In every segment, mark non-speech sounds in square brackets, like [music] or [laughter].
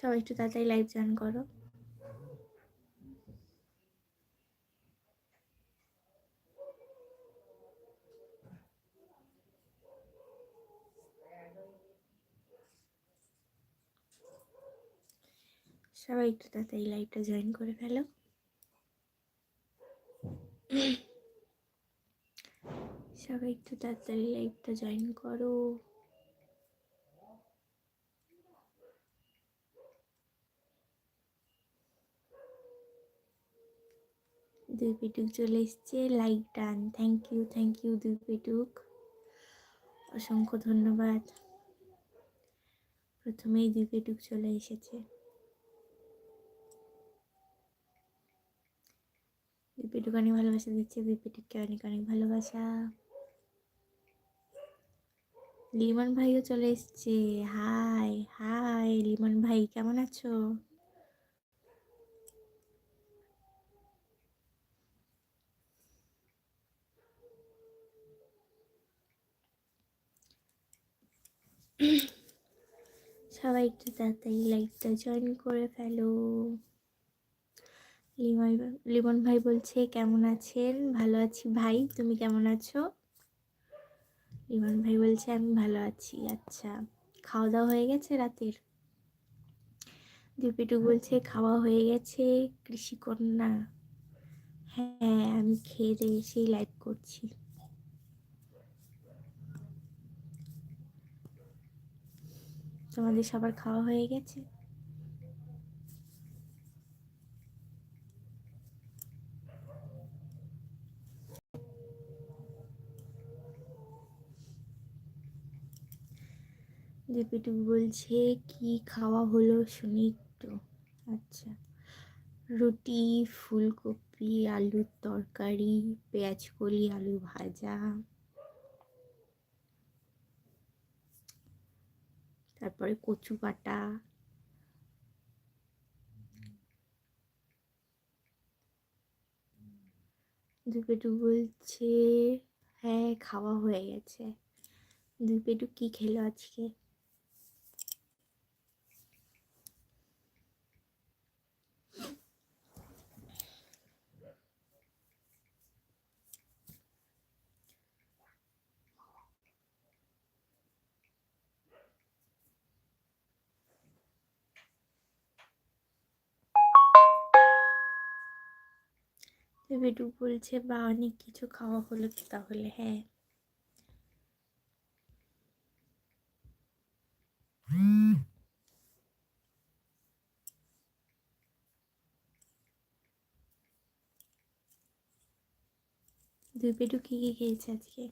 সবাই একটু তাড়াতাড়ি লাইভ জয়েন করো। সবাই একটু তাড়াতাড়ি লাইভটা জয়েন করে ফেলো। সবাই একটু তাড়াতাড়ি লাইভটা জয়েন করো। দুই পেটুক চলে এসছে লাইক টান থ্যাংক ইউ থ্যাংক ইউ দুই পেটুক অসংখ্য ধন্যবাদ। প্রথমেই দুই পেটুক চলে এসেছে। দুই পেটুক অনেক ভালোবাসা দিচ্ছে দুই পেটুককে অনেক অনেক ভালোবাসা। লিমন ভাইও চলে এসছে। হাই হাই লিমন ভাই, কেমন আছো? সবাই একটু তাড়াতাড়ি লাইভটা জয়েন করে ফেলো। লিমন লিমন ভাই বলছে, কেমন আছেন? ভালো আছি ভাই, তুমি কেমন আছো? লিমন ভাই বলছে, আমি ভালো আছি আচ্ছা। খাওয়া দাওয়া হয়ে গেছে রাতের? দীপিটু বলছে, খাওয়া হয়ে গেছে, কৃষিকন্যা। হ্যাঁ আমি খেয়ে দিয়ে এসেই লাইভ করছি। তোমাদের সবার খাওয়া হয়ে গেছে? দীপিটু বলছে, কি খাওয়া হলো শুনি একটু। আচ্ছা। রুটি, ফুলকপি, আলুর তরকারি পেঁয়াজ কলি আলু ভাজা। তারপরে কচু বাটা। দুপেটু বলছে হ্যাঁ খাওয়া হয়ে গেছে। দুপেটু কি খেলো আজকে? বেটু বলছে, বা, অনেক কিছু খাওয়া হলো তো তাহলে? হ্যাঁ। দুই পেটু কি কি খেয়েছে আজকে?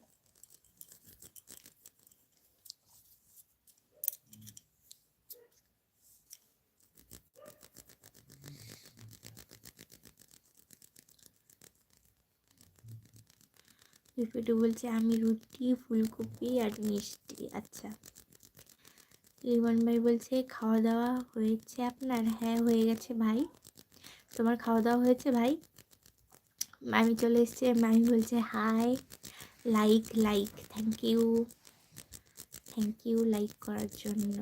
পিপিটু বলছে, আমি রুটি, ফুলকপি আর মিষ্টি। আচ্ছা। লিমন ভাই বলছে খাওয়া দাওয়া হয়েছে আপনার? হ্যাঁ হয়ে গেছে ভাই। তোমার খাওয়া দাওয়া হয়েছে ভাই? মামি চলে এসছে। মামি বলছে, hi. Like like. Thank you. Thank you like করার জন্য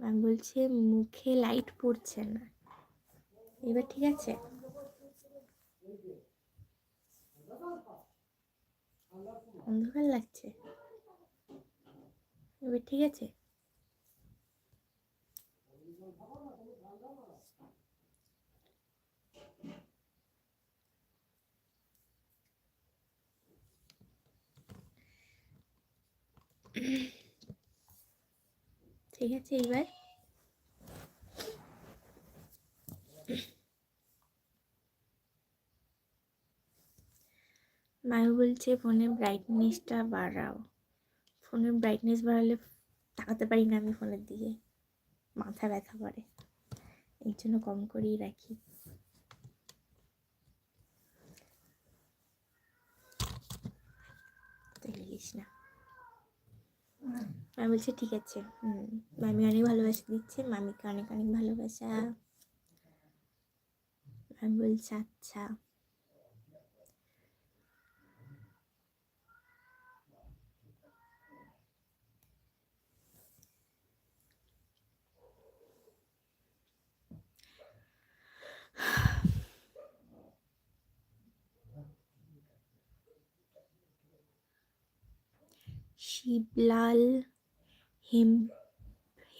আমি বলছে, মুখে লাইট পড়ছে না। এবার ঠিক আছে? অন্ধকার লাগছে। এবার ঠিক আছে? ঠিক আছে এবার? মায়ু বলছে, ফোনের ব্রাইটনেসটা বাড়াও। ফোনের ব্রাইটনেস বাড়ালে তাকাতে পারি না আমি ফোনের দিকে। মাথা ব্যথা করে। এই জন্য কম করেই রাখি। লিখিস না। আমি বলছি, ঠিক আছে। মামি অনেক ভালোবাসা দিচ্ছে। মামিকে অনেক অনেক ভালোবাসা। আমি বলছি আচ্ছা শিবলাল হেম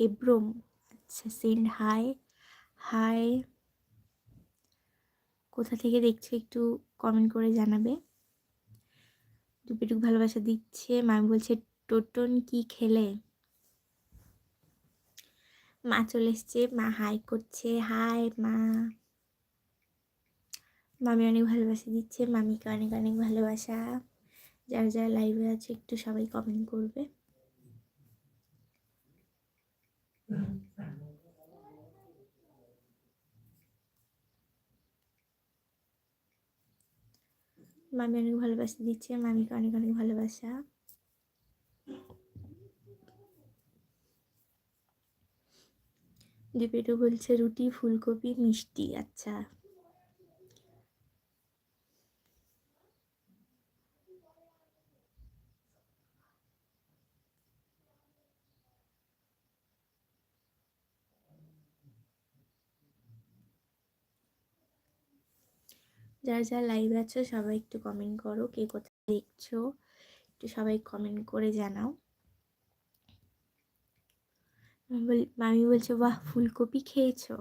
হেব্রম আচ্ছা সেন্ড হাই হাই কোথা থেকে দেখছ একটু কমেন্ট করে জানাবে। দুপিটুক ভালোবাসা দিচ্ছে। মামি বলছে, টোটন কি খেলে? মা চলে এসছে। মা হাই করছে। হাই মা। মামি অনেক ভালোবাসা দিচ্ছে। মামিকে অনেক অনেক ভালোবাসা। যারা যারা লাইভে আছে, একটু সবাই কমেন্ট করবে। মামি অনেক ভালোবাসা দিচ্ছে মামিকে অনেক অনেক ভালোবাসা। দীপেটু বলছে রুটি ফুলকপি মিষ্টি আচ্ছা। যারা যারা লাইভ আছো, সবাই একটু কমেন্ট করো, কে কোথায় দেখছ? একটু সবাই কমেন্ট করে জানাও। মামি বলছে, বাহ, ফুলকপি খেয়েছো?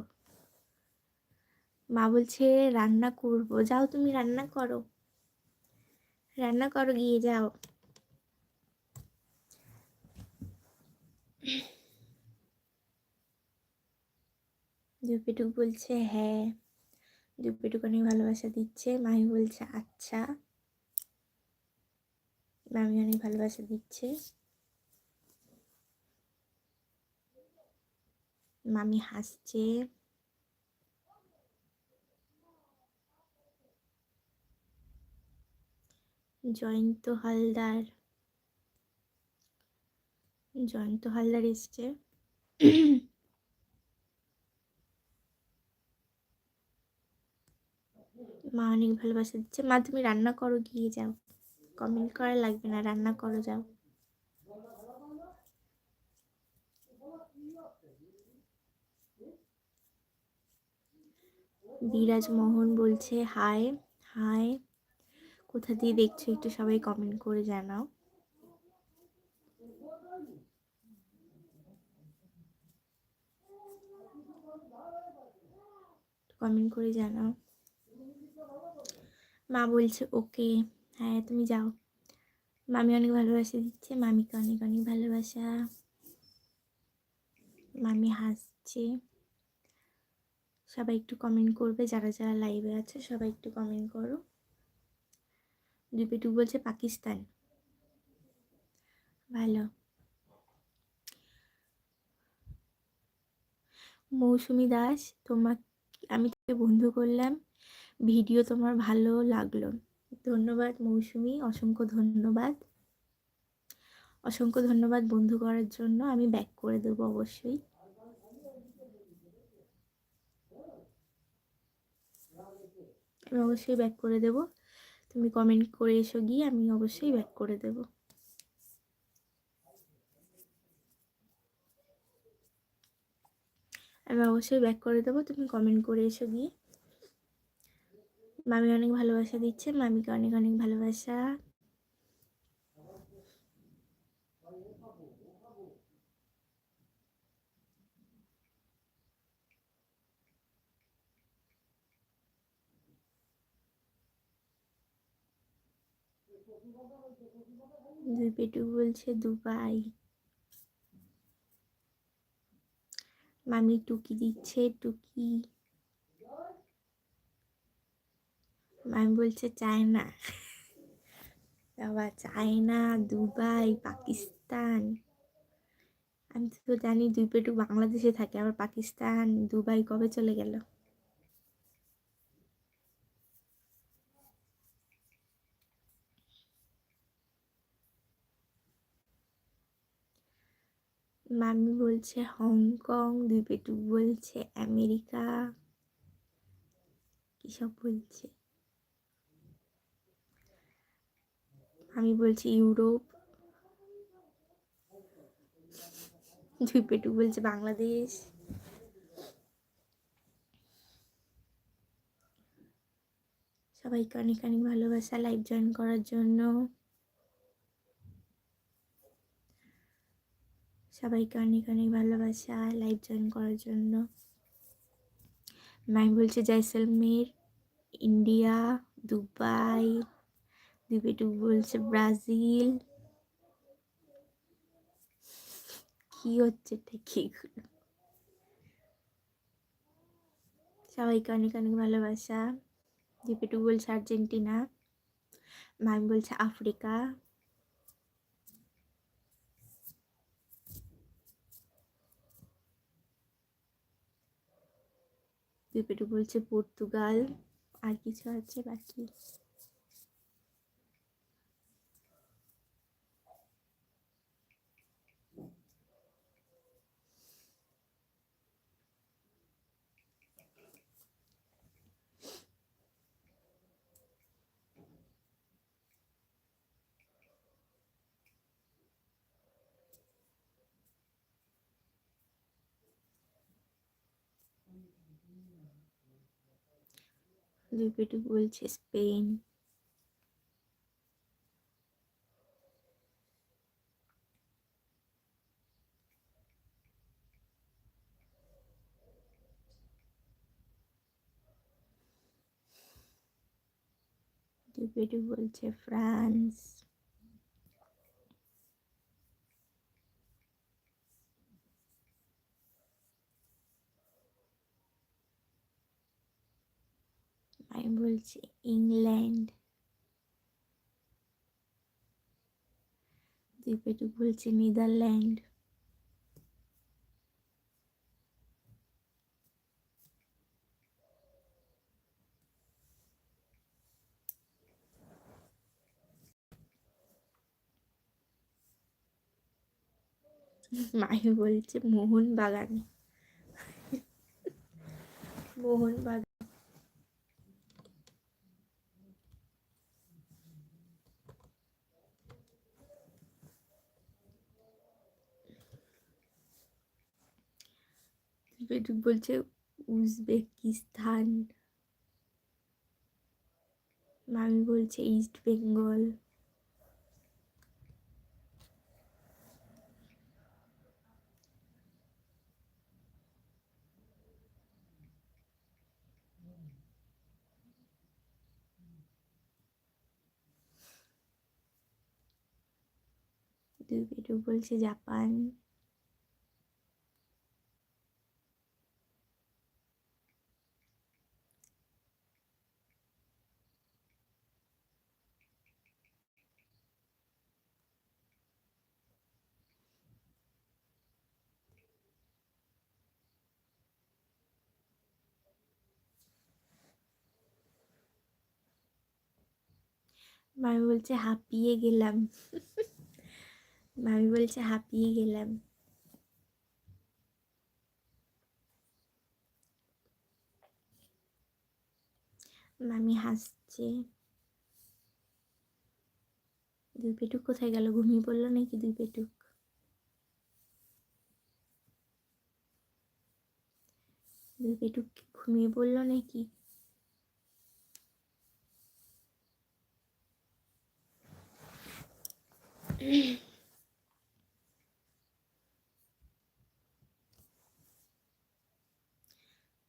মা বলছে, রান্না করব। যাও, তুমি রান্না করো। রান্না করো, গিয়ে যাও। [clears throat] দুপেটুক বলছে হ্যাঁ। দুপেটুকানি ভালোবাসা দিচ্ছে। মামি বলছে আচ্ছা। মামি অনেক ভালোবাসা দিচ্ছে। মামি হাসছে। জয়ন্ত হালদার জয়ন্ত হালদার এসছে। মা অনেক ভালোবাসা দিচ্ছে। মা, তুমি রান্না করো, গিয়ে যাও। কমেন্ট করা লাগবে না, রান্না করো, যাও। বিরাজ মোহন বলছে, হাই হাই। কোথা দিয়ে দেখছ একটু সবাই কমেন্ট করে জানাও। কমেন্ট করে জানাও। মা বলছে, ওকে হ্যাঁ তুমি যাও। মামি অনেক ভালোবাসা দিচ্ছে, মামিকে অনেক অনেক ভালোবাসা। মামি হাসছে। সবাই একটু কমেন্ট করবে, যারা যারা লাইভে আছে, সবাই একটু কমেন্ট করো। দুপেটু বলছে, পাকিস্তান। ভালো। মৌসুমি দাস, তোমাকে, আমি তোকে বন্ধু করলাম। ভিডিও তোমার ভালো লাগল। ধন্যবাদ মৌসুমি, অসংখ্য ধন্যবাদ। অসংখ্য ধন্যবাদ বন্ধু করার জন্য, আমি ব্যাক করে দেবো অবশ্যই। আমি অবশ্যই ব্যাক করে দেব। তুমি কমেন্ট করে এসো গিয়ে, আমি অবশ্যই ব্যাক করে দেব। আমি অবশ্যই ব্যাক করে দেবো, তুমি কমেন্ট করে এসো গিয়ে। মামি অনেক ভালোবাসা দিচ্ছে, মামিকে অনেক অনেক ভালোবাসা। দুই পেটু বলছে, দুবাই। মামি টুকি দিচ্ছে, টুকি। মামি বলছে চায়না। বাবা, চায়না, দুবাই, পাকিস্তান। আমি তো জানি দুই পেটু বাংলাদেশে থাকে, আবার পাকিস্তান, দুবাই কবে চলে গেল? মামি বলছে, হংকং দুই পেটু বলছে, আমেরিকা কী সব বলছে? আমি বলছি ইউরোপ। দুই পেটু বলছে বাংলাদেশ। সবাইকে অনেক অনেক ভালোবাসা লাইভ জয়েন করার জন্য। সবাইকে অনেক অনেক ভালোবাসা লাইভ জয়েন করার জন্য। মাই বলছে জয়সলমের, ইন্ডিয়া, দুবাই। দুবেটু বলছে ব্রাজিল। কি হচ্ছে এটা কি সবাইকে অনেক অনেক ভালোবাসা। দীপেটু বলছে আর্জেন্টিনা। মাইম বলছে আফ্রিকা। দীপেটু বলছে পর্তুগাল। আর কিছু আছে বাকি? দুপেটু বলছে স্পেন। দুপেটু বলছে ফ্রান্স আমি বলছি ইংল্যান্ড দীপেটু বলছে নেদারল্যান্ড মাই বলছে মোহন বাগান মোহন বাগান বেটুক বলছে উজবেকিস্তান। মামি বলছে ইস্ট বেঙ্গল। দুই বলছে জাপান। মামি বলছে, হাঁপিয়ে গেলাম। মামি বলছে, হাঁপিয়ে গেলাম। মামি হাসছে। দুই পেটুক কোথায় গেল? ঘুমিয়ে পড়ল নাকি দুই পেটুক? দুই পেটুক ঘুমিয়ে পড়ল নাকি?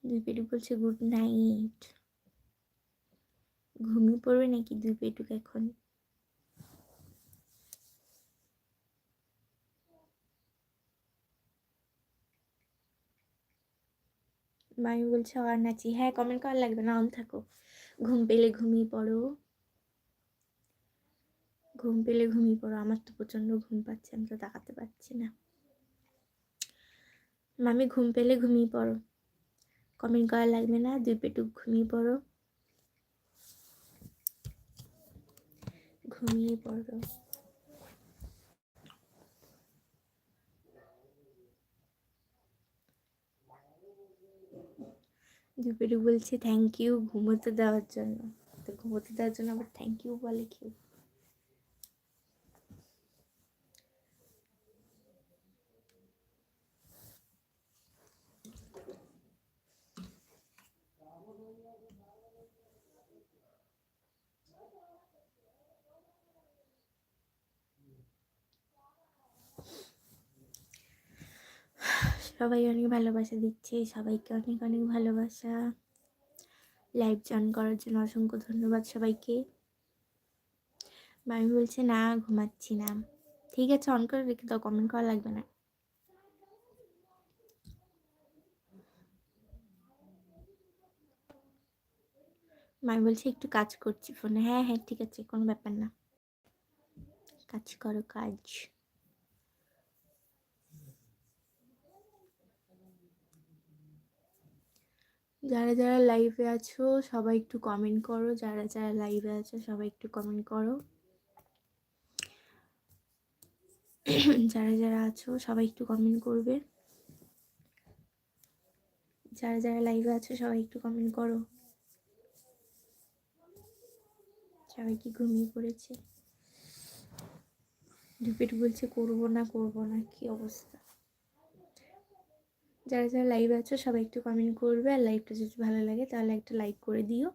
দুই পেটু বলছে গুড নাইট ঘুমিয়ে পড়বে নাকি দুই পেটুক এখন? মামি বলছে আর নাচি হ্যাঁ কমেন্ট করা লাগবে না, অন থাকো। ঘুম পেলে ঘুমিয়ে পড়ো। ঘুম পেলে ঘুমিয়ে পড়ো। আমার তো প্রচণ্ড ঘুম পাচ্ছে, আমি তো তাকাতে পারছি না। মামি, ঘুম পেলে ঘুমিয়ে পড়ো। কমেন্ট করা লাগবে না, দুই পেটুক ঘুমিয়ে পড়ো। ঘুমিয়ে পড়ো। দুই পেটুক বলছে থ্যাংক ইউ ঘুমোতে দেওয়ার জন্য। তো ঘুমোতে দেওয়ার জন্য আবার থ্যাংক ইউ বলে কেউ। সবাই অনেক ভালোবাসা দিচ্ছে, সবাইকে অনেক অনেক ভালোবাসা। লাইভ জয়েন করার জন্য অসংখ্য ধন্যবাদ সবাইকে। মামি বলছে, না, ঘুমাচ্ছি না। ঠিক আছে অন করে রেখে দাও কমেন্ট করা লাগবে না। মামি বলছে, একটু কাজ করছি ফোনে। হ্যাঁ হ্যাঁ ঠিক আছে, কোনো ব্যাপার না। কাজ করো, কাজ। যারা যারা লাইভে আছো, সবাই একটু কমেন্ট করো। যারা যারা লাইভে আছো, সবাই একটু কমেন্ট করো। যারা যারা আছো, সবাই একটু কমেন্ট করবে। যারা যারা লাইভে আছো, সবাই একটু কমেন্ট করো। সবাই কি ঘুমিয়ে পড়েছে? রিপিট বলছে, করব না করব না। কি অবস্থা? যারা যারা লাইভ আছো, সবাই একটু কমেন্ট করবে। আর লাইভটা যদি ভালো লাগে, তাহলে একটা লাইক করে দিও।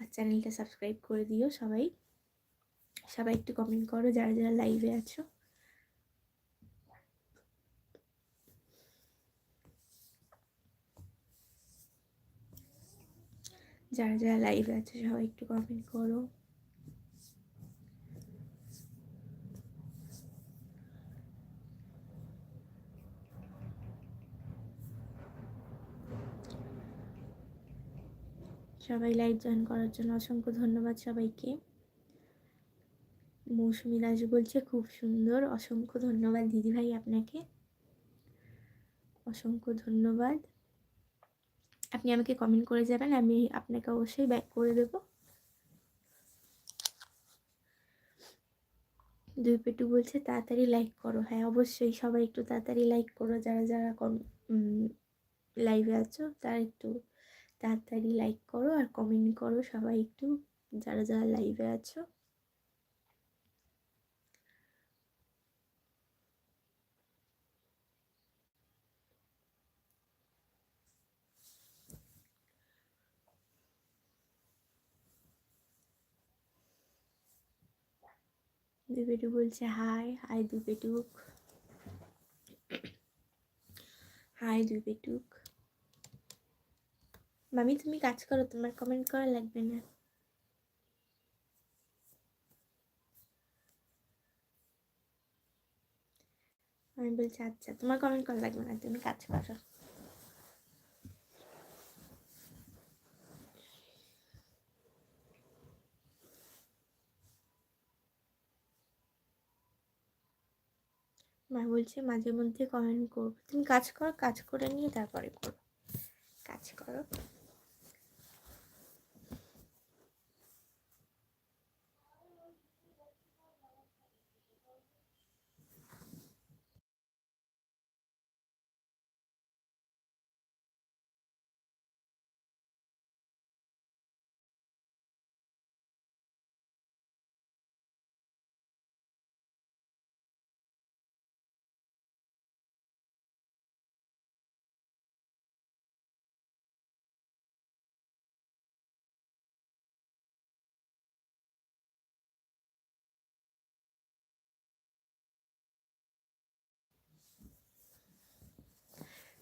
আর চ্যানেলটা সাবস্ক্রাইব করে দিও সবাই। সবাই একটু কমেন্ট করো, যারা যারা লাইভে আছো। যারা যারা লাইভে আছে, সবাই একটু কমেন্ট করো। সবাই লাইভ জয়েন করার জন্য অসংখ্য ধন্যবাদ সবাইকে। মৌসুমি দাস বলছে, খুব সুন্দর, অসংখ্য ধন্যবাদ দিদিভাই আপনাকে। অসংখ্য ধন্যবাদ। আপনি আমাকে কমেন্ট করে যাবেন, আমি আপনাকে অবশ্যই ব্যাক করে দেব। দুই পেটু বলছে, তাড়াতাড়ি লাইক করো। হ্যাঁ অবশ্যই সবাই একটু তাড়াতাড়ি লাইক করো, যারা যারা লাইভে আছো, তারা একটু তাড়াতাড়ি লাইক করো আর কমেন্ট করো সবাই একটু, যারা যারা লাইভে আছো। দুপেটু বলছে হাই হাই দুপেটুক। [clears throat] হাই দুপেটুক। মামি, তুমি কাজ করো, তোমার কমেন্ট করা লাগবে না। আমি বলছি আচ্ছা তোমার কমেন্ট করা লাগবে না, তুমি কাজ করো। মা বলছে, মাঝে মধ্যে কমেন্ট করব। তুমি কাজ করো, কাজ করে নিয়ে তারপরে করো কাজ করো।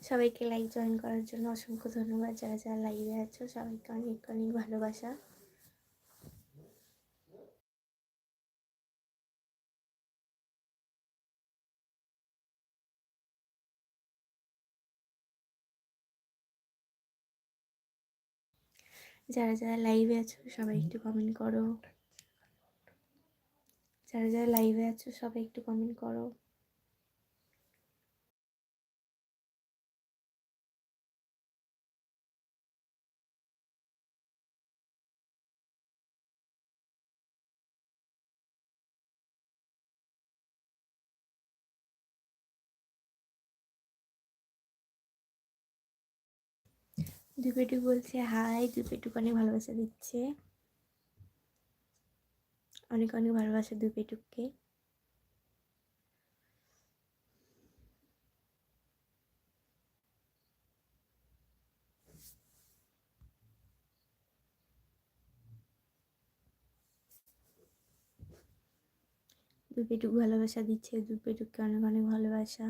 সবাইকে লাইক জয়েন করার জন্য অসংখ্য ধন্যবাদ। যারা যারা লাইভে আছো, সবাইকে অনেক অনেক ভালোবাসা। যারা যারা লাইভে আছো, সবাই একটু কমেন্ট করো। যারা যারা লাইভে আছো, সবাই একটু কমেন্ট করো। দুপেটু বলছে, হাই দুপেটুক অনেক ভালোবাসা দিচ্ছে। অনেক অনেক ভালোবাসা দুপেটুককে দুপেটুক ভালোবাসা দিচ্ছে দুপেটুককে অনেক অনেক ভালোবাসা।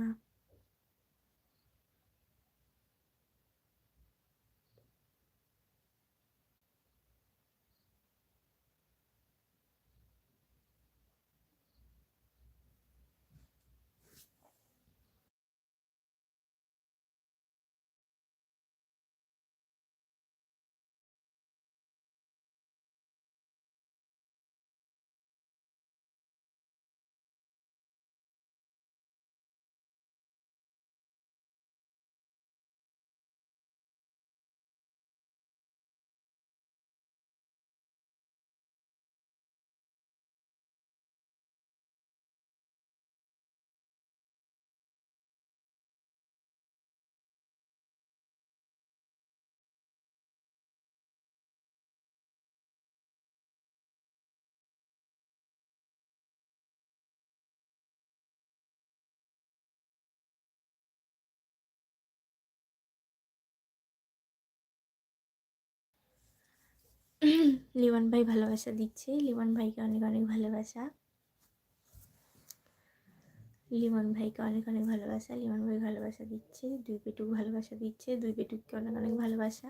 লিমন ভাই ভালোবাসা দিচ্ছে। লিমন ভাইকে অনেক অনেক ভালোবাসা। লিমন ভাইকে অনেক অনেক ভালোবাসা। লিমন ভাই ভালোবাসা দিচ্ছে, দুই পেটুক ভালোবাসা দিচ্ছে, দুই পেটুককে অনেক অনেক ভালোবাসা।